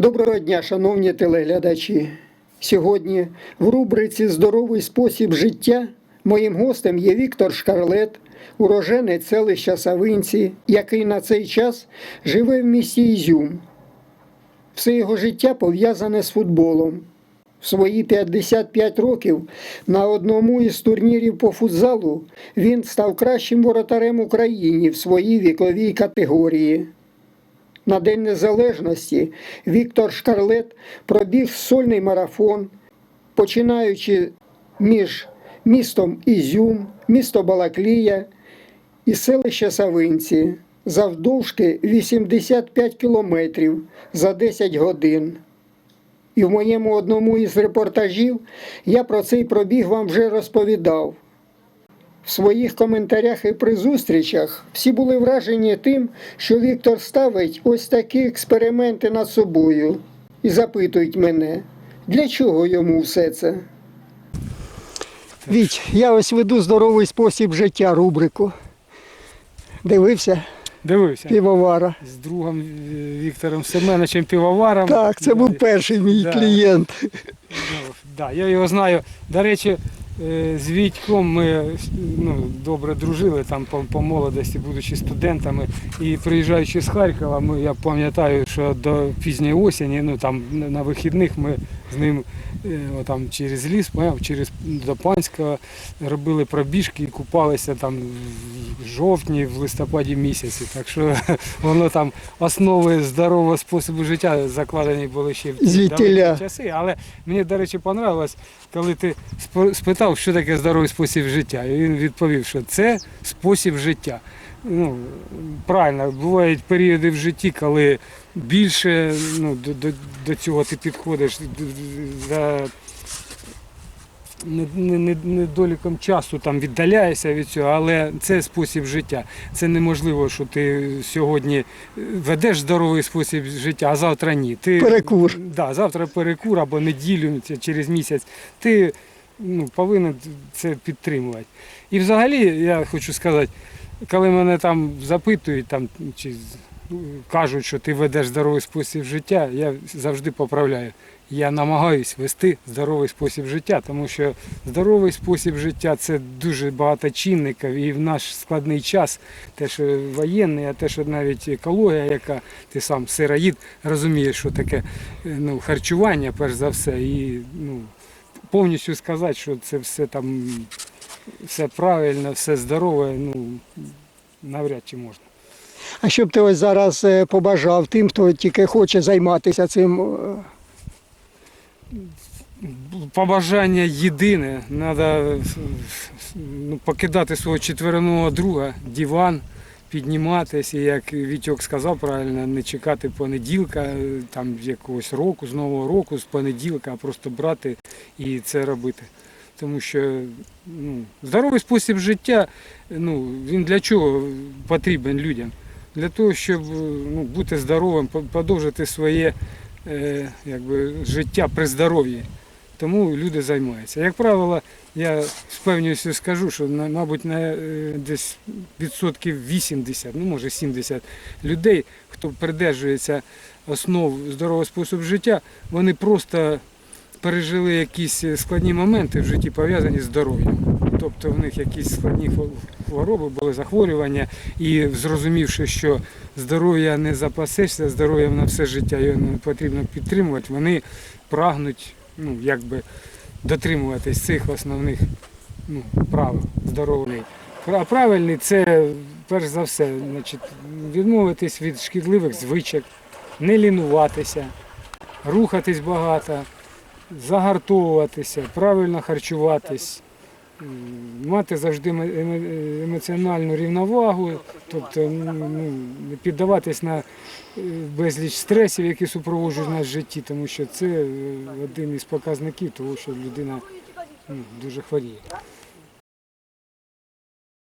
Доброго дня, шановні телеглядачі. Сьогодні в рубриці Здоровий спосіб життя моїм гостем є Віктор Шкарлет, уроженець селища Савинці, який на цей час живе в місті Ізюм. Все його життя пов'язане з футболом. В свої 55 років на одному із турнірів по футзалу він став кращим воротарем України в своїй віковій категорії. На День Незалежності Віктор Шкарлет пробіг сольний марафон, починаючи між містом Ізюм, місто Балаклія і селище Савинці завдовжки 85 кілометрів за 10 годин. І в моєму одному із репортажів я про цей пробіг вам вже розповідав. В своїх коментарях і при зустрічах всі були вражені тим, що Віктор ставить ось такі експерименти над собою і запитують мене, для чого йому все це. Віть, я ось веду здоровий спосіб життя рубрику. Дивився Дивився. півовара. З другом Віктором Семеновичем Півоваром. Так, це був перший мій Да. клієнт. ну, да, я його знаю. До речі, з Вітьком ми ну, добре дружили там по, по молодості, будучи студентами. І приїжджаючи з Харкова, ми, я пам'ятаю, що до пізньої осені, ну там на- вихідних ми з ним е, отам через ліс, через до Панського робили пробіжки і купалися там в жовтні, в листопаді місяці. Так що воно там основи здорового способу життя закладені були ще в ті часи. Але мені, до речі, понравилось, коли ти спо- спитав, що таке здоровий спосіб життя. І він відповів, що це спосіб життя. Ну, правильно, бувають періоди в житті, коли більше ну, до, до, до цього ти підходиш за не- не- не- недоліком часу там віддаляєшся від цього, але це спосіб життя. Це неможливо, що ти сьогодні ведеш здоровий спосіб життя, а завтра ні. Ти, Перекур. Да, завтра перекур або неділю через місяць. Ти ну, повинен це підтримувати. І взагалі, я хочу сказати, коли мене там запитують там, чи ну, кажуть, що ти ведеш здоровий спосіб життя, я завжди поправляю. Я намагаюсь вести здоровий спосіб життя, тому що здоровий спосіб життя це дуже багато чинників. І в наш складний час, те, що воєнний, а те, що навіть екологія, яка ти сам сироїд, розумієш, що таке е, ну, харчування, перш за все, і ну, повністю сказати, що це все там все правильно, все здорове, ну навряд чи можна. А що б ти ось зараз е, побажав тим, хто тільки хоче займатися цим? е, Побажання єдине, треба ну, покидати свого четверного друга, диван, підніматися, як Вітьок сказав правильно, не чекати понеділка, е, там якогось року, з нового року, з понеділка, а просто брати і це робити. Тому що ну, здоровий спосіб життя, ну, він для чого потрібен людям? Для того, щоб ну, бути здоровим, по- подовжити своє е, якби, життя при здоров'ї. Тому люди займаються. Як правило, я з певністю скажу, що мабуть на е, десь відсотків 80, ну може 70 людей, хто придержується основ здорового способу життя, вони просто пережили якісь складні моменти в житті пов'язані з здоров'ям. Тобто в них якісь складні хвороби були, захворювання, і зрозумівши, що здоров'я не запасешся, здоров'ям на все життя його потрібно підтримувати, вони прагнуть ну, якби дотримуватись цих основних ну, правил здоровий. А правильний це перш за все, значить, відмовитись від шкідливих звичок, не лінуватися, рухатись багато, загартовуватися, правильно харчуватись, мати завжди емо- емо- емоціональну рівновагу, тобто ну, піддаватись на е, безліч стресів, які супроводжують нас в житті, тому що це е, один із показників того, що людина ну, дуже хворіє.